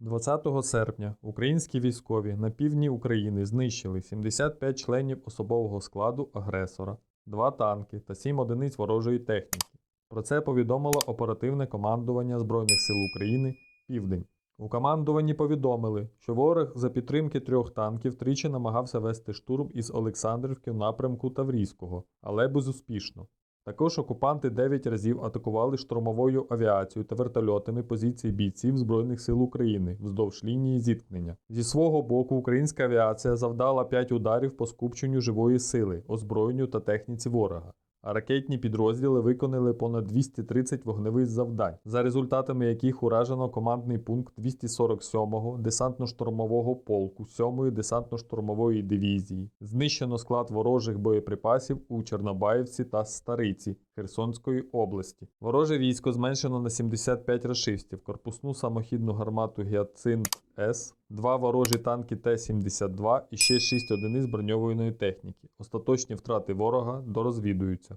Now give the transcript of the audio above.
20 серпня українські військові на півдні України знищили 75 членів особового складу агресора, 2 танки та 7 одиниць ворожої техніки. Про це повідомило оперативне командування Збройних сил України Південь. У командуванні повідомили, що ворог за підтримки трьох танків тричі намагався вести штурм із Олександрівки в напрямку Таврійського, але безуспішно. Також окупанти 9 разів атакували штурмовою авіацією та вертольотами позиції бійців Збройних сил України вздовж лінії зіткнення. Зі свого боку, українська авіація завдала 5 ударів по скупченню живої сили, озброєнню та техніці ворога. А ракетні підрозділи виконали понад 230 вогневих завдань, за результатами яких уражено командний пункт 247-го десантно-штурмового полку 7-ї десантно-штурмової дивізії. Знищено склад ворожих боєприпасів у Чорнобаївці та Стариці Херсонської області. Вороже військо зменшено на 75 рашистів, корпусну самохідну гармату Гіацинт С, два ворожі танки Т-72 і ще 6 одиниць броньованої техніки. Остаточні втрати ворога дорозвідуються.